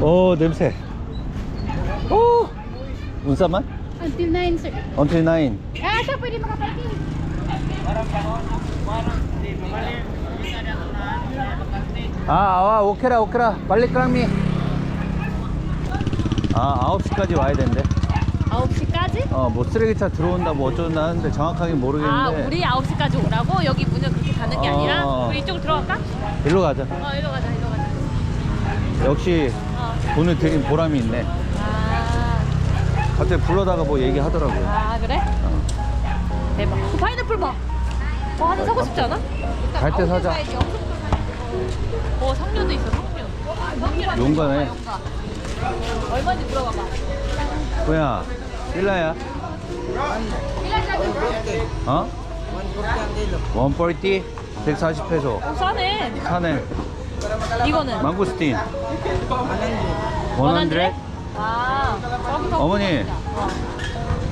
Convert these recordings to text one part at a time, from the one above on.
오 냄새 오 운사만? Until 9, sir. Until 9 Ah, siya pwede makaparking. 아, 아 오케라 오케라 빨리 깡미 아 9시까지 와야 된대 9시까지? 어 뭐 쓰레기차 들어온다 뭐 어쩌나 하는데 정확하게 모르겠는데 아, 우리 9시까지 오라고? 여기 문을 그렇게 닫는 게 어. 아니라? 우리 이쪽으로 들어갈까? 일로 가자 어, 일로 가자. 역시 어. 돈을 드린 보람이 있네 아, 갑자기 불러다가 뭐 얘기하더라고요 아 그래? 어. 대박. 그 파인애플 봐. 어, 하나 사고 싶지 않아? 갈 때 사자 어, 석류도 있어, 석류. 석류랑 용가네. 용가. 얼마인지 물어봐 봐. 뭐야 일라야 어? 140 140페소 어, 싸네. 사네 이거는? 망고스틴 100? 100? 아, 저기 어머니. 어.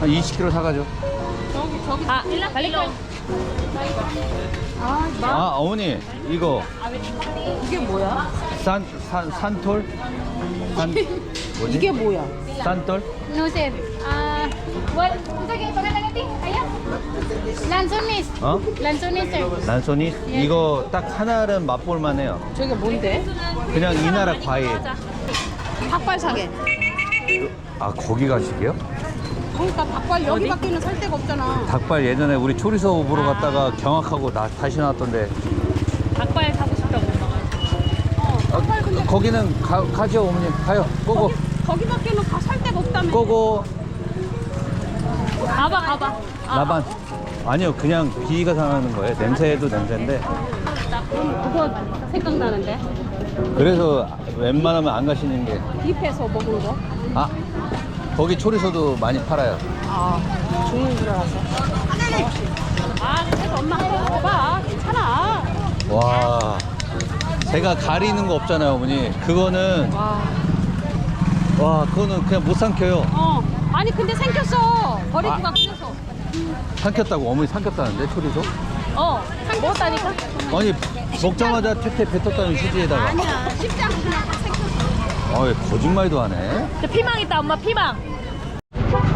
한 20kg 사가죠 저기, 저기. 아, 갈릭 아 어머니 이거 이게 뭐야? 산, 산, 산톨? 산, 뭐지? 이게 뭐야? 산톨? No. Ah, what? Lansonis. 어? Sir. 난소니? 이거 딱 하나는 맛볼 만 해요 저게 뭔데? 그냥 이 나라 과일 닭발사계. 아 거기 가시게요? 그러니까 닭발 여기밖에는 살 데가 없잖아. 닭발 예전에 우리 초리소 보러 갔다가 경악하고 나, 다시 나왔던데 닭발 사고 싶다고 엄마가. 닭발 근데 거기는 가, 가죠 어머니 가요 고고 거기밖에는 가 살 데가 없다며. 고고 가봐, 가봐. 아, 나반 아니요 그냥 비위가 상하는 거예요 냄새도 냄새인데 그거 생각나는데. 그래서 웬만하면 안 가시는 게 딥에서 먹은 거. 아 거기 초리소도 많이 팔아요 아, 죽는 줄 알았어. 아, 그래서 엄마 한번 먹어봐. 괜찮아. 와 제가 가리는 거 없잖아요 어머니 그거는 와. 와 그거는 그냥 못 삼켜요 어. 아니 근데 생겼어. 버리기가 아. 그래서. 삼켰다고 어머니 삼켰다는데 초리소 어, 먹었다니까? 아니 먹자마자 퇴퇴 뱉었다는 휴지에다가 아니야. 쉽지 생겼어. 아왜 거짓말도 하네 저 피망 있다, 엄마 피망.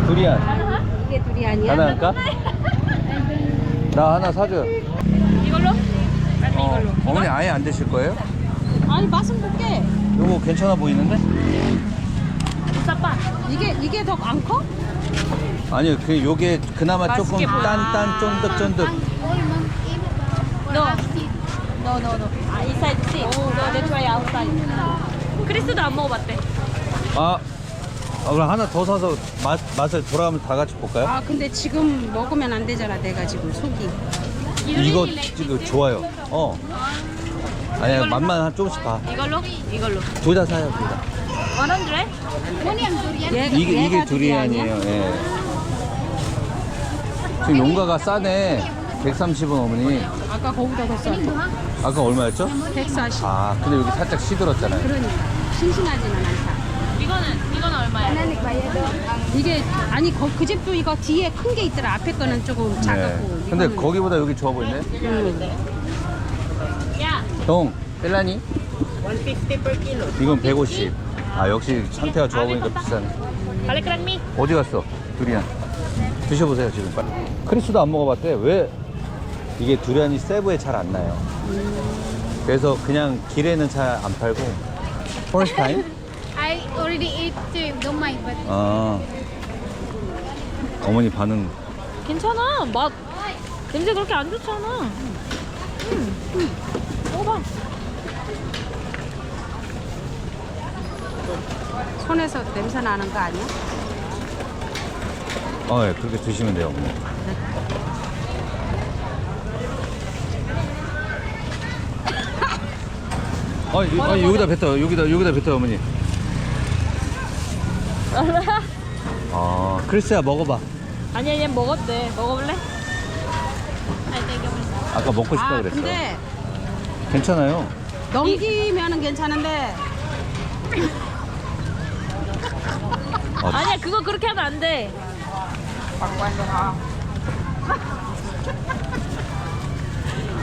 두리안 이게 둘이 아니야? 하나 할까? 나 하나 사줘 이걸로? 아니, 어, 이걸로. 어머니 아예 안 드실 거예요? 아니 맛은 볼게. 요거 괜찮아 보이는데? 무사빠. 이게 이게 더 안 커? 아니요 그 요게 그나마 조금 맛있게 보여. 딴딴 쫀득쫀득 No. No, no, no. 아, inside seat. No, they try outside. 크리스도 안 먹어봤대. 아, 아 그럼 하나 더 사서 맛, 맛을 돌아가면서 다 같이 볼까요? 아 근데 지금 먹으면 안 되잖아 내가 지금 속이. 이거 지금 좋아요 어 아니야 맛만 한 조금씩 봐 이걸로? 이걸로. 둘 다 사요 둘 다. 100? Muna yung durian. 얘가, 이게 이게 두리안이에요 예. 지금 용가가 싸네 130원 어머니 아까 거기다 더 싸네. 아까 얼마였죠? 140. 아 근데 여기 살짝 시들었잖아요 그러니까 신신하지는 않다. 이거는, 이건 얼마야? 이게 아니 거, 그 집도 이거 뒤에 큰 게 있더라. 앞에 거는 조금 작았고. 근데 이거는- 거기보다 여기 좋아 보이네 음. 야, 동 뺄라니? 150 per kilo. 이건 150. 아 역시 상태가 좋아 보니까 비싸네. Mi. 어디 갔어? 두리안. 드셔보세요 지금. 빨리. 크리스도 안 먹어봤대. 왜? 이게 두리안이 세부에 잘 안 나요. 그래서 그냥 길에는 잘 안 팔고. First time? I already ate, sir. Don't mind, but 아. 어머니 반응. 괜찮아. 맛. 냄새 그렇게 안 좋잖아. 음. 음. 먹어봐. 손에서 냄새 나는 거 아니야? 어, 예, 그렇게 드시면 돼요, 어머니. 아니, 아니 여기다 뱉어, 여기다, 여기다 뱉어, 어머니. 아, 크리스야 먹어봐. 아니야, 얘 먹었대. 먹어볼래? 아까 먹고 싶다 아 그랬어. 근데 괜찮아요. 넘기면은 괜찮은데 아, 아니야, 그거 그렇게 하면 안 돼.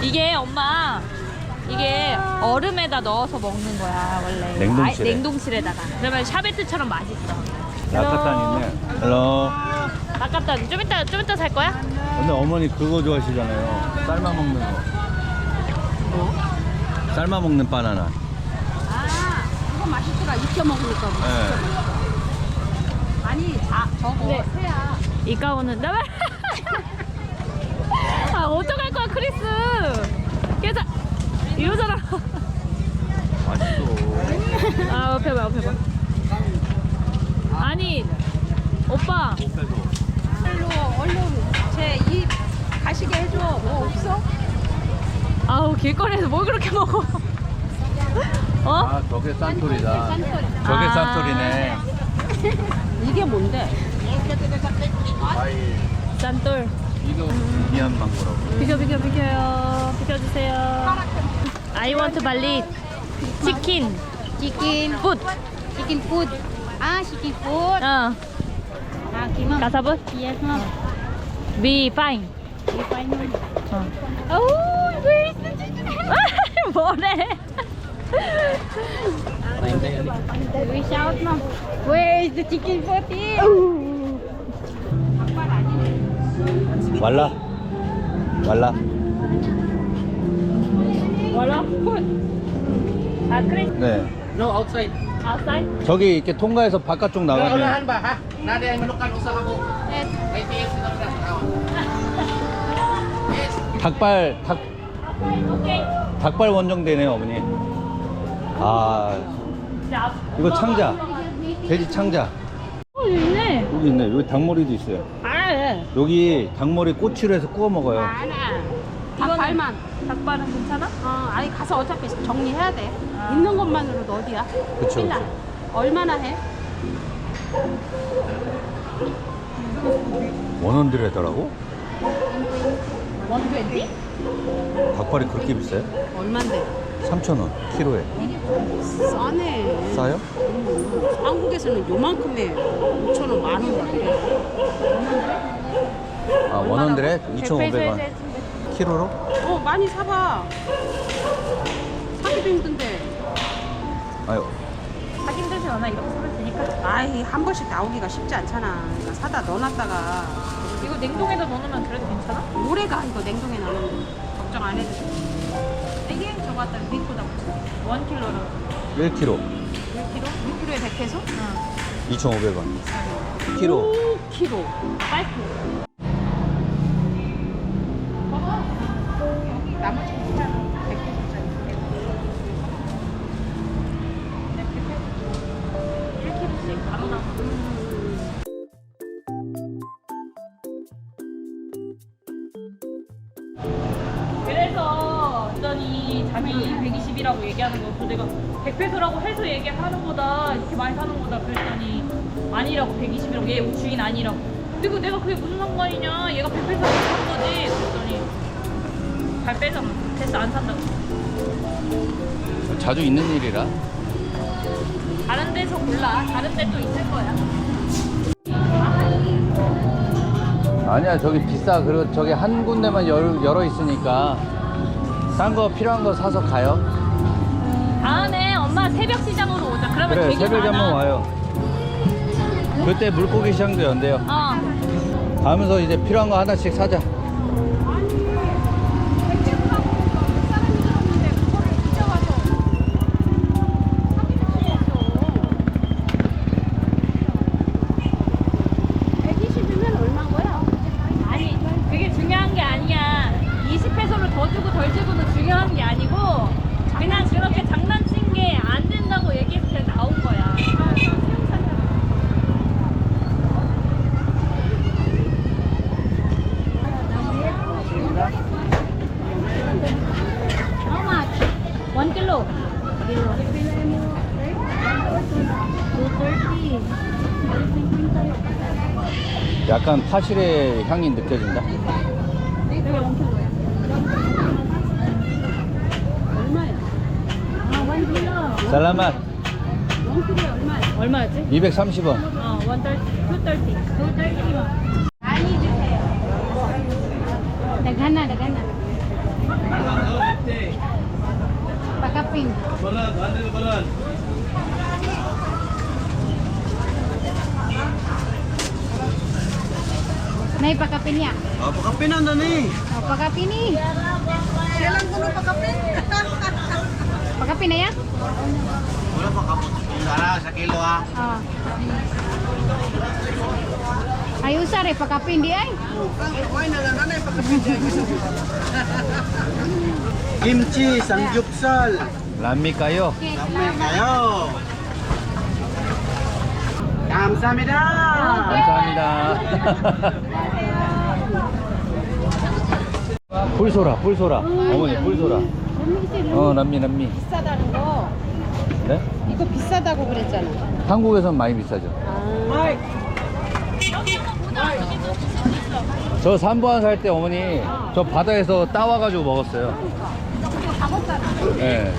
이게 엄마 이게 얼음에다 넣어서 먹는 거야 원래. 냉동실에. 아이, 냉동실에다가. 그러면 샤베트처럼 맛있어. 라카탄 있네. 헬로. 아깝다. 좀 이따 좀 이따 살 거야? 근데 어머니 그거 좋아하시잖아요. 삶아 먹는 거. 뭐? 삶아 먹는 바나나. 아, 그거 맛있더라. 익혀 먹으니까. 네. 아니, 자, 저거. 네. 새야. 이 가운은 나. 아 어떡할 거야 크리스? 계속 이러잖아. 맛있어. 아 옆에 봐 옆에 봐. 아니 오빠 얼른, 얼른, 제입 가시게 해줘. 뭐 없어? 아우 길거리에서 뭘 그렇게 먹어? 어? 아, 저게 산토리다. 저게 아. 산토리네. 이게 뭔데? 짠돌. 이거 미얀 망고라고. 비켜 비켜 비켜요. 비켜주세요. I want Bali 치킨 Chicken, food. chicken food. Ah, chicken food. 어. Ah, okay, ma'am. 가사분? Yes, ma'am. Be fine. Find ma'am. 어. Oh, where is the chicken? 뭐래? We shout, ma'am. Where is the chicken food? 말라. 말라. 뭐라? food. 아 크리스. 네. No, outside. outside? 저기 이렇게 통과해서 바깥쪽 나가면 ba ha? Nada ay manukan usa ka mo. Ay tiil sila na 닭발 닭 오케이. 닭발 원정대네요, 어머니. 아, 자, 이거 창자. 돼지 창자. 어 여기 있네. 여기 있네. 여기 닭머리도 있어요. 아. 여기 닭머리 꼬치로 해서 구워 먹어요. 이거는- 닭발만. 닭발은 괜찮아? 어, 아니, 가서 어차피 정리해야 돼. 아. 있는 것만으로도 어디야? 그쵸. 그쵸. 얼마나 해? 원원들 하더라고? 원트웬티? 닭발이 그렇게 비싸요? 얼만데? 3,000원 키로에. 싸네. 싸요? 음, 한국에서는 요만큼에 5천원 만원 그래. 아, 원원들에 2,500원. 키로로? 어, 많이 사봐. 사기도 힘든데. 아유, 사기 힘들지 않아? 이렇게 사면 되니까. 아이, 한 번씩 나오기가 쉽지 않잖아. 그러니까 사다 넣어놨다가 이거 냉동에다 넣어놓으면 그래도 괜찮아? 오래가 이거 냉동에 넣으면 걱정 안 해도 돼. 이게 저거 갖다 믿고다 붙여. 원 킬로로. 1kg 1kg? 1kg에 100페소? 응. 2,500원. 키로. 5kg. 파 자기 120이라고 얘기하는 거고 내가 100페소라고 해서 얘기하는 거다. 이렇게 많이 사는 거다. 그랬더니 아니라고 120이라고. 얘 주인 아니라고. 그리고 내가 그게 무슨 상관이냐? 얘가 100페소라고 산 거지. 그랬더니 잘 빼잖아 됐어 안 산다고. 자주 있는 일이라. 다른 데서 골라. 다른 데 또 있을 거야. 아니야, 저기 비싸. 그리고 저기 한 군데만 열, 열어 있으니까. 딴 거 필요한 거 사서 가요. 다음에 엄마 새벽 시장으로 오자 그러면 그래, 되게 새벽에 많아 한번 와요. 그때 물고기 시장도 연대요. 어 가면서 이제 필요한 거 하나씩 사자. 아니 그게 중요한 게 아니야 20페소를 더 주고 덜 주고는 중요한 게 아니고 그냥 그렇게 장난친 게 안 된다고 얘기했을 때 나온 거야 How much? One kilo. 약간 파실의 향이 느껴진다. 살라맛 얼마였지? 230원. 어, 130, 230. 230 Nay, pakapin niya. Oh, pakapinan na ni. Oh, pakapin ni. Siya lang kuno pagkapit. Pakapin na yan? Wala pa kapot. Sara, sa kilo ha. Oh. Ay, usar eh, pakapin di ay. Kuhay na lang nanay pagkapit. Kimchi, samgyupsal. 람미 까요? Okay, Kamay salamat. kayo. 감사합니다. 감사합니다. 뿔소라, 뿔소라. 어머니, 뿔소라. 어, 남미, 남미. 비싸다는 거. 네? 이거 비싸다고 그랬잖아. 한국에선 많이 비싸죠. 저 삼부한 살때 어머니 저 바다에서 따와가지고 먹었어요. 네.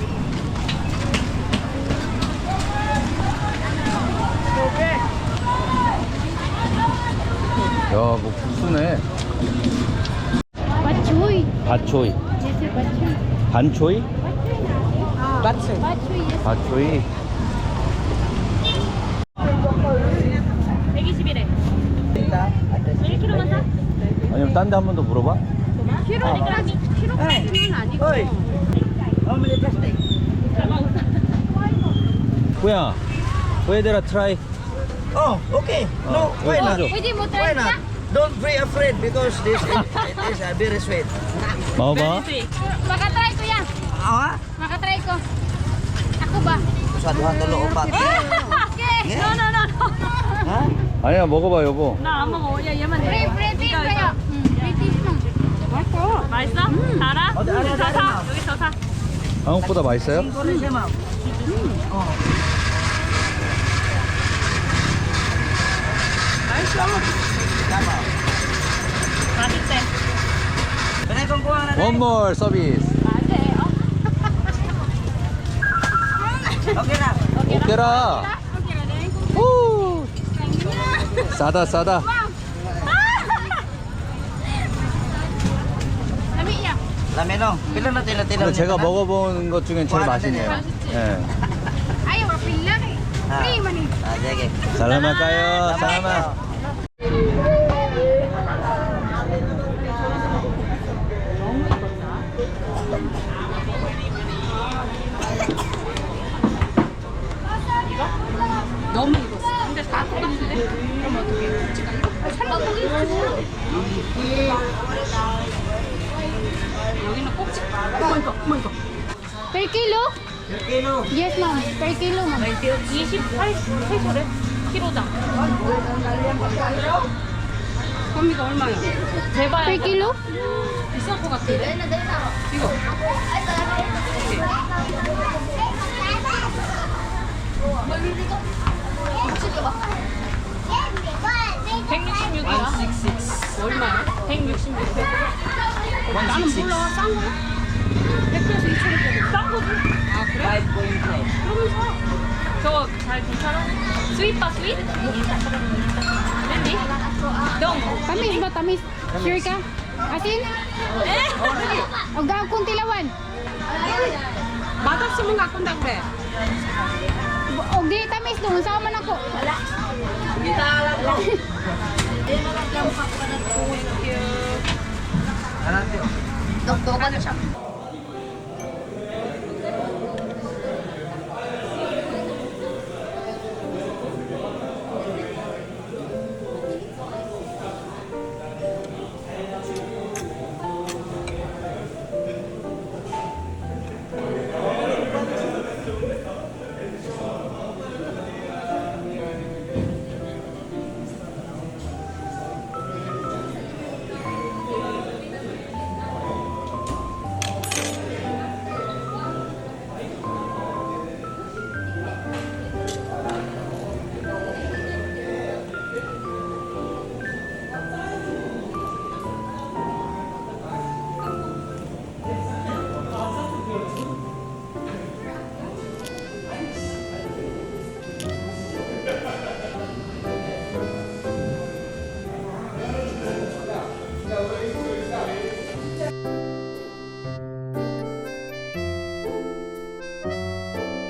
야, 뭐 국수네. 바초이. 반초이? yes. 바초이. 121에 1kg만 사? 아니면 딴 데 한 번 더 물어봐? 키로까지 키로까지는 아니고. 꾸야, 왜들아 트라이? Oh, okay. No, why not? Pwede mo try Why na? not? Don't be afraid because this is, it is uh, very sweet. 먹어봐. Makatry ko yan. Ah? Makatry ko. Ako ba? Sa duha tulo upat. Okay. No, no, no, no. Ha? 아니야, 먹어봐, 여보. 나 안 먹어. 야, 얘만 Free, 돼. free taste 이거, kayo. 이거. Hmm, free taste mo. 맛있어. 맛있어? 달아? 어, 달아, 저 달아. 사. 여기 저 사. 한국보다 맛있어요? kung kuha na One more 서비스. Okay na. 오케라. 후. 싸다 싸다. Pila na tila tila. 근데 제가 먹어본 것 중엔 제일 맛있네요. 예. Ay, wapil lang eh. Free man eh. Ah, sige. 살라마 까요. 살라마. 28페소래. 키로당. 이거 얼마야? 제발. Per kilo? 비쌀 것 같은데? 이거. 166이야. 얼마야? 166. 나는 몰라. 싼 거야? 100kg에서 2,000원짜리. 싼 거지? 아 그래? 그러면 사. 저거 잘 괜찮아? 스윗바 스윗? 랜디? 동. Tamis ba? Tamis? Sure ka? Asin? O gaw kong tilawan? 맛없으면 갖고 온다 그래. O di tamis doon. Saan man ako? Wala. Ano? Doktor ka na siya.